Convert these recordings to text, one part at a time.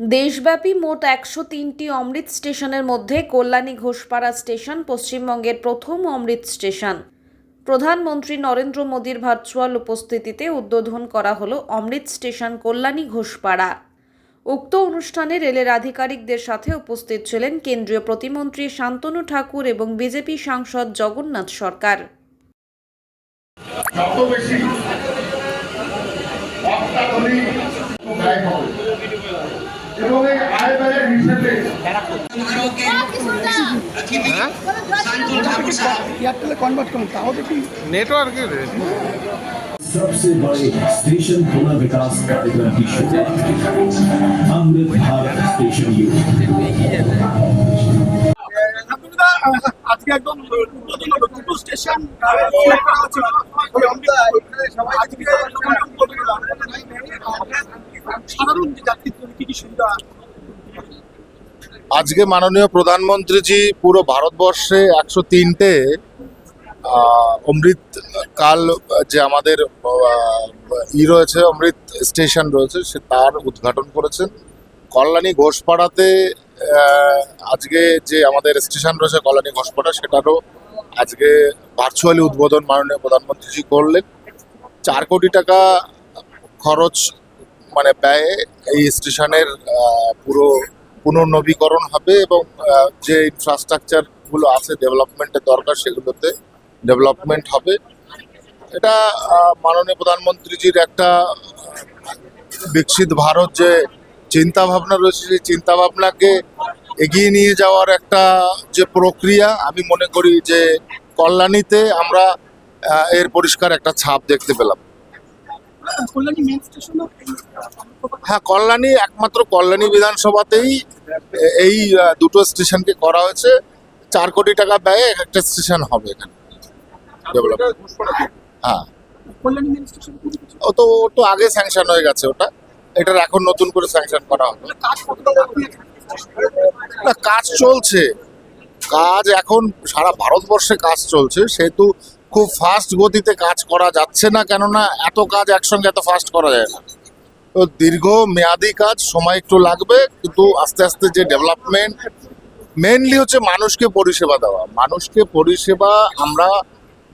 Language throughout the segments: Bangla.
দেশব্যাপী মোট একশো তিনটি অমৃত স্টেশনের মধ্যে কল্যাণী ঘোষপাড়া স্টেশন পশ্চিমবঙ্গের প্রথম অমৃত স্টেশন। প্রধানমন্ত্রী নরেন্দ্র মোদীর ভার্চুয়াল উপস্থিতিতে উদ্বোধন করা হলো অমৃত স্টেশন কল্যাণী ঘোষপাড়া। উক্ত অনুষ্ঠানে রেলের আধিকারিকদের সাথে উপস্থিত ছিলেন কেন্দ্রীয় প্রতিমন্ত্রী শান্তনু ঠাকুর এবং বিজেপি সাংসদ জগন্নাথ সরকার। বেশি এবং এই আয় ব্যয়ের হিসেবে এয়ারটেলে কনভার্ট করুন তাও দেখি नेटवर्क सबसे बड़े स्टेशन पुनर्विकास कार्यक्रम की शुरुआत अमृत भारत स्टेशन यू শান্তনুদা, আজকে একদম উদ্বোধন হলো দুটো স্টেশন সিলেক্ট আজকে মাননীয় প্রধানমন্ত্রীজি পুরো ভারতবর্ষে একশো তিনটে অমৃত কাল যে আমাদের ই রয়েছে, অমৃত স্টেশন রয়েছে, সে তার উদ্ঘাটন করেছেন। কল্যাণী ঘোষপাড়াতে আজকে যে আমাদের স্টেশন রয়েছে কল্যাণী ঘোষপাড়া, সেটারও আজকে ভার্চুয়ালি উদ্বোধন মাননীয় প্রধানমন্ত্রীজি করলেন। চার কোটি টাকা খরচ মানে ব্যয়ে এই স্টেশনের পুরো পুনর্নবীকরণ হবে এবং যে ইনফ্রাস্ট্রাকচারগুলো আছে ডেভেলপমেন্টের দরকার সেগুলোতে ডেভেলপমেন্ট হবে। এটা মাননীয় প্রধানমন্ত্রীজির একটা বিকশিত ভারত যে চিন্তা ভাবনা রয়েছে সেই চিন্তা ভাবনাকে এগিয়ে নিয়ে যাওয়ার একটা যে প্রক্রিয়া আমি মনে করি যে কল্যাণীতে আমরা এর পরিষ্কার একটা ছাপ দেখতে পেলাম। হ্যাঁ কল্যাণী একমাত্র কল্যাণী বিধানসভাতেই এই দুটো স্টেশনকে করা হয়েছে। চার কোটি টাকা ব্যয়ে এক একটা স্টেশন হবে এখানে। হ্যাঁ। ও তো তো আগে স্যাংশন হয়ে গেছে ওটা। এটার এখন নতুন করে স্যাংশন করা হবে। না, কাজ চলছে। কাজ এখন, সারা ভারতবর্ষে কাজ চলছে। সেহেতু খুব ফাস্ট গতিতে কাজ করা যাচ্ছে না, কেননা এত কাজ একসঙ্গে এত ফাস্ট করা যায় না। দীর্ঘ মেয়াদি কাজ, সময় একটু লাগবে, কিন্তু আস্তে আস্তে যে ডেভেলপমেন্ট মেনলি হচ্ছে মানুষকে পরিষেবা দেওয়া। মানুষকে পরিষেবা আমরা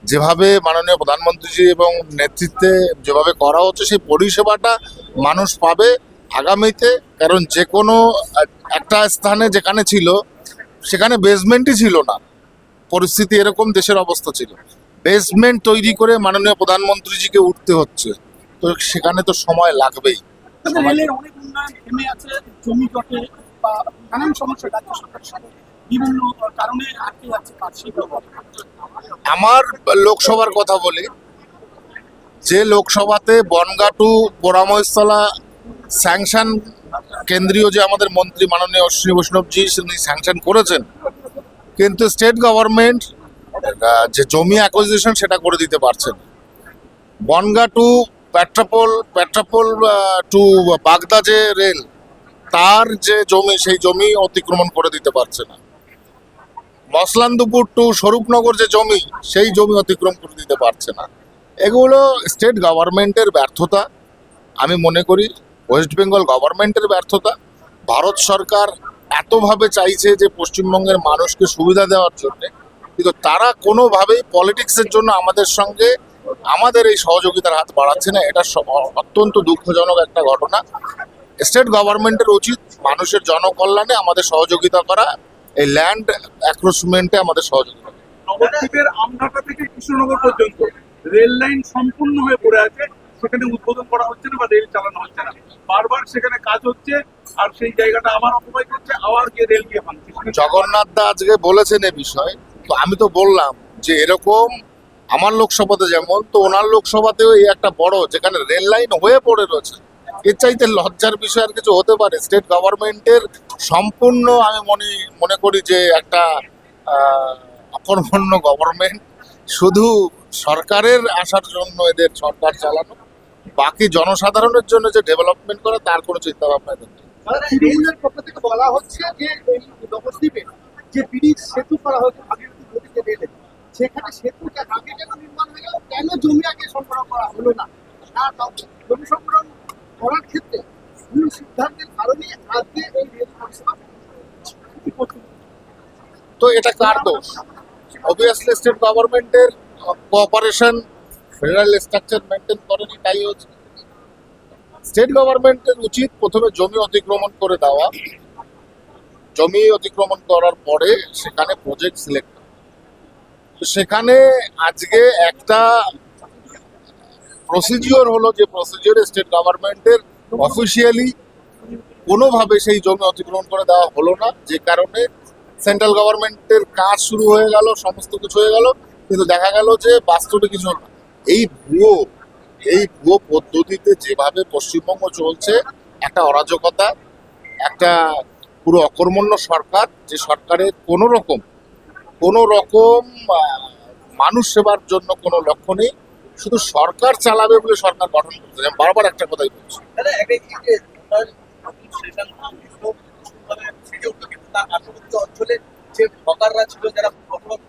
যেভাবে মাননীয় প্রধানমন্ত্রীজি এবং নেতৃত্বে যেভাবে করা হচ্ছে, সেই পরিষেবাটা মানুষ পাবে আগামীতে, কারণ যে কোনো একটা স্থানে যেখানে ছিল, সেখানে বেসমেন্টই ছিল না। পরিস্থিতি এরকম দেশের অবস্থা ছিল। বেসমেন্ট তৈরি করে মাননীয় প্রধানমন্ত্রীজিকে উঠতে হচ্ছে। তো সেখানে তো সময় লাগবেই। রেলের অনেক উন্নয়ন থেমে আছে জমি জটে বা নানান সমস্যা রাজ্য সরকারের সাথে। বিভিন্ন কারণে আটকে যাচ্ছে কাজ সেগুলো আমার লোকসভার কথা বলি। যে লোকসভাতে বনগা টু পোড়াময়স্থলা স্যাংশন কেন্দ্রীয় যে আমাদের মন্ত্রী মাননীয় অশ্বিনী বৈষ্ণবজি তিনি স্যাংশন করেছেন। কিন্তু স্টেট গভর্নমেন্ট যে জমি অ্যাকুইজিশন সেটা করে দিতে পারছেন বনগা টু পেট্রাপোল পেট্রাপোল টু বাগদা যে রেল তার যে জমি, সেই জমি অতিক্রমণ করে দিতে পারছে না। মসলানদুপুর টু স্বরূপনগর যে জমি, সেই জমি অতিক্রম করে দিতে পারছে না। এগুলো স্টেট গভর্নমেন্টের ব্যর্থতা, আমি মনে করি ওয়েস্ট বেঙ্গল গভর্নমেন্টের ব্যর্থতা। ভারত সরকার এতভাবে চাইছে যে পশ্চিমবঙ্গের মানুষকে সুবিধা দেওয়ার জন্যে, কিন্তু তারা কোনোভাবেই পলিটিক্সের জন্য আমাদের সঙ্গে আমাদের এই সহযোগিতার হাত বাড়াচ্ছে না এটা অত্যন্ত দুঃখজনক একটা ঘটনা। স্টেট গভর্নমেন্টের উচিত মানুষের জনকল্যাণে আমাদের সহযোগিতা করা এই ল্যান্ড অ্যাক্রোচমেন্টে আমাদের সহযোগিতা। নবদ্বীপের আমঘাটা থেকে কৃষ্ণনগর পর্যন্ত রেল লাইন সম্পূর্ণ হয়ে পড়ে আছে সেখানে উদ্বোধন করা হচ্ছে না বা রেল চালানো হচ্ছে না। বারবার সেখানে কাজ হচ্ছে আর সেই জায়গাটা আবার অকুপাই করছে আবার গিয়ে রেল গিয়ে ভাঙছে। জগন্নাথ দা আজকে বলেছেন এ বিষয়ে তো আমি তো বললাম যে এরকম আমার লোকসভাতে যেমন, তো ওনার লোকসভাতেও এই একটা বড় যেখানে রেল লাইন হয়ে পড়ে রয়েছে, এর চাইতে লজ্জার বিষয় আর কিছু হতে পারে। স্টেট গভর্নমেন্টের সম্পূর্ণ আমি মনে মনে করি যে একটা অকর্মণ্য গভর্নমেন্ট, শুধু সরকারের আসার জন্য এদের সরকার চালানো, বাকি জনসাধারণের জন্য যে ডেভেলপমেন্ট করে, তার কোনো চিন্তা ভাবনা এদের বলা হচ্ছে যে যে ব্রিজ সেতু করা হয়েছে তো এটা কার দোষ? অবভিয়াসলি স্টেট গভর্নমেন্টের কোঅপারেশন ফেডারেল স্ট্রাকচার মেনটেন করেনি, তাই হচ্ছে। স্টেট গভর্নমেন্টের উচিত প্রথমে জমি অতিক্রমণ করে দেওয়া। জমি অতিক্রমণ করার পরে সেখানে প্রজেক্ট সিলেক্ট সেখানে আজকে একটা প্রসিজিওর হলো যে প্রসিজিওরে স্টেট গভর্নমেন্টের অফিসিয়ালি কোনোভাবে সেই জমি অতিক্রমণ করে দেওয়া হলো না, যে কারণে সেন্ট্রাল গভর্নমেন্টের কাজ শুরু হয়ে গেল, সমস্ত কিছু হয়ে গেল, কিন্তু দেখা গেল যে বাস্তবে কিছু হলো না। এই ভুয়ো এই ভুয়ো পদ্ধতিতে যেভাবে পশ্চিমবঙ্গ চলছে, একটা অরাজকতা, একটা পুরো অকর্মণ্য সরকার, যে সরকারের কোনো রকম কোনো রকম মানুষ সেবার জন্য কোনো লক্ষ্য নেই। শুধু সরকার চালাবে বলে সরকার গঠন করতে আমি বারবার একটা কথাই বলছি। অঞ্চলে যে হকাররা ছিল যারা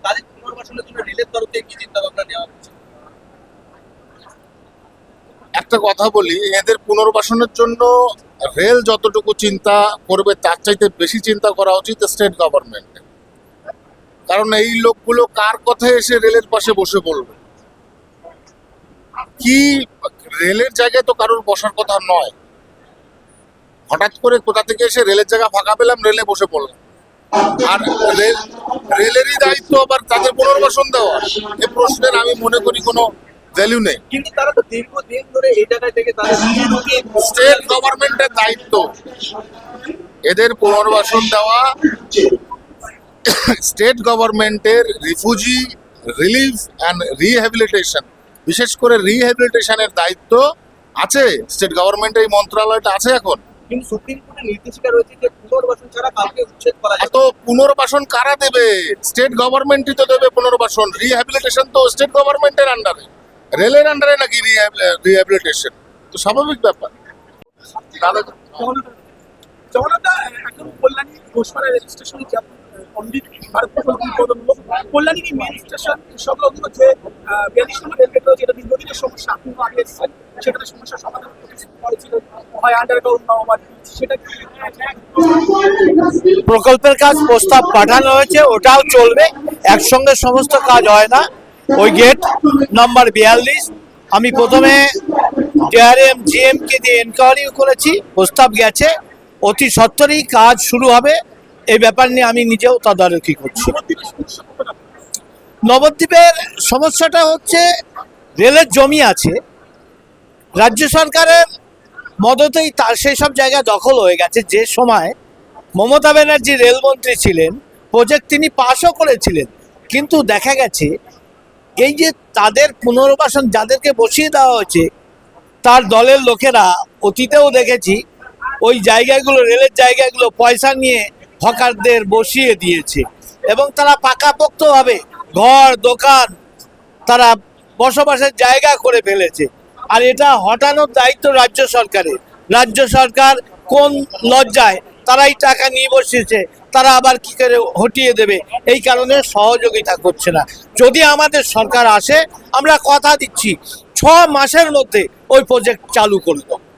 তাদের পুনর্বাসনের জন্য রেলের তরফ থেকে কি চিন্তা ভাবনা নেওয়া হচ্ছে? একটা কথা বলি এদের পুনর্বাসনের জন্য রেল যতটুকু চিন্তা করবে তার চাইতে বেশি চিন্তা করা উচিত স্টেট গভর্নমেন্ট কারণ এই লোকগুলো কার কথায় এসে রেলের পাশে বসে বলবে? কি রেলের জায়গায় তো কারোর বসার কথা নয়। হঠাৎ করে কোথা থেকে এসে রেলের জায়গা ফাঁকা পেলাম রেলে বসে পড়লাম। আর রেল রেলেরই দায়িত্ব আবার তাদের পুনর্বাসন দেওয়া। এ প্রশ্নের আমি মনে করি কোনো ভ্যালু নেই। কিন্তু তারা তো দীর্ঘদিন ধরে এই জায়গায় থেকে তারা স্টেট গভর্নমেন্টের দায়িত্ব। এদের পুনর্বাসন দেওয়া স্টেট গভর্নমেন্টের রিফিউজি রিলিফ অ্যান্ড রিহ্যাবিলিটেশন বিশেষ করে রিহ্যাবিলিটেশনের দায়িত্ব আছে স্টেট গভর্নমেন্টের এই মন্ত্রণালয়টা আছে এখন। কিন্তু সুপ্রিম কোর্টের নির্দেশিকা রয়েছে যে পুনর্বাসন ছাড়া উচ্ছেদ করা এত পুনর্বাসন কারা দেবে? স্টেট গভর্নমেন্টই তো দেবে পুনর্বাসন রিহ্যাবিলিটেশন তো স্টেট গভর্নমেন্টের আন্ডারে রেলের আন্ডারে নাকি রিহ্যাবিলিটেশন? তো স্বাভাবিক ব্যাপার। দাদা এখন কল্যাণী ঘোষপাড়া রেল স্টেশনে যে পন্ডিত হলো কল্যাণী মেন স্টেশন সংলগ্ন যে বিয়াল্লিশ নম্বর রেলগেট রয়েছে এটা সমস্যা আপনি আগে এসেছেন সেখানে সমস্যার সমাধান করেছিল প্রকল্পের কাজ প্রস্তাব পাঠানো হয়েছে, ওটাও চলবে। একসঙ্গে সমস্ত কাজ হয় না। ওই গেট নাম্বার বিয়াল্লিশ। আমি প্রথমে ডিআরএম জিএম কে দিয়ে এনকোয়ারি করেছি, প্রস্তাব গেছে। অতি সত্তরই কাজ শুরু হবে। এই ব্যাপার নিয়ে আমি নিজেও তদারকি করছি। নবদ্বীপের সমস্যাটা হচ্ছে, রেলের জমি আছে, রাজ্য সরকারের মদতেই তার সেই সব জায়গা দখল হয়ে গেছে। যে সময় মমতা ব্যানার্জি রেলমন্ত্রী ছিলেন, প্রজেক্ট তিনি পাশও করেছিলেন, কিন্তু দেখা গেছে, এই যে তাদের পুনর্বাসন যাদেরকে বসিয়ে দেওয়া হয়েছে, তার দলের লোকেরা, অতীতেও দেখেছি, ওই জায়গাগুলো, রেলের জায়গাগুলো পয়সা নিয়ে হকারদের বসিয়ে দিয়েছে। এবং তারা পাকাপোক্তভাবে ঘর, দোকান তারা বসবাসের জায়গা করে ফেলেছে। আর এটা হটানোর দায়িত্ব রাজ্য সরকারের। রাজ্য সরকার কোন লজ্জায় তারাই টাকা নিয়ে বসেছে তারা আবার কি করে হটিয়ে দেবে? এই কারণে সহযোগিতা করছে না। যদি আমাদের সরকার আসে, আমরা কথা দিচ্ছি, ছ মাসের মধ্যে ওই প্রজেক্ট চালু করে দেবো।